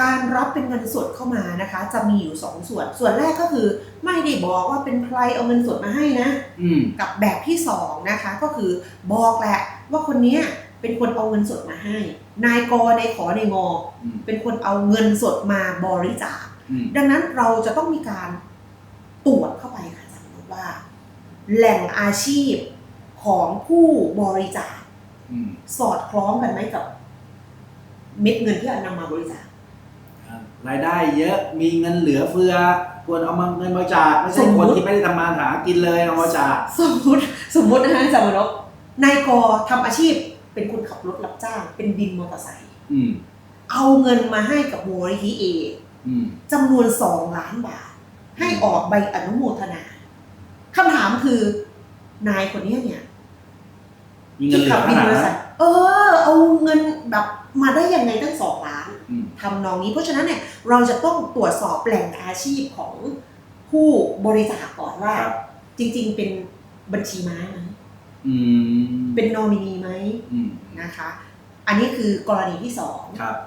การรับเป็นเงินสดเข้ามานะคะ จะมีอยู่สองส่วน ส่วนแรกก็คือไม่ได้บอกว่าเป็นใครเอาเงินสดมาให้นะ อืม กับแบบที่สองนะคะก็คือบอกแหละว่าคนเนี้ยเป็นคนเอาเงินสดมาให้ นายกนายขอนายงออืม เป็นคนเอาเงินสดมาบริจาค อืม ดังนั้นเราจะต้องมีการตรวจเข้าไปค่ะอาจารย์ว่า แหล่งอาชีพของผู้บริจาค อืม สอดคล้องกันไหมกับเม็ดเงินที่เอานำมาบริจาคอ่า รายได้เยอะมีเงินเหลือเฟือควรเอามาเงินบริจาคไม่ใช่สมมุคตินที่ไม่ได้ทำมาหากินเลยเอามาบริจาคสมมติสมมตินะคะอาจารย์มนพนายกทำอาชีพเป็นคนขับรถรับจ้าง เป็นบินมอเตอร์ไซค์อืมเอาเงินมาให้กับมูลนิธิเออืมจำนวนสองล้านบาท ให้ออกใบอนุโมทนาคำถามคือนายคนเนี้ยเนี่ยมีเงินเหลืขัอขบินนาดบรินั้ษันทเออ เอาเงินแบบมาได้ยังไงตั้งสองล้าน อืม ทำนองนี้ เพราะฉะนั้นเนี่ยเราจะต้องตรวจสอบแหล่งอาชีพของผู้บริจาคก่อนว่าครับจริงๆเป็นบัญชีม้าไหมอืมเป็นนอมินีไหมอืมนะคะ อันนี้คือกรณีที่สองครับ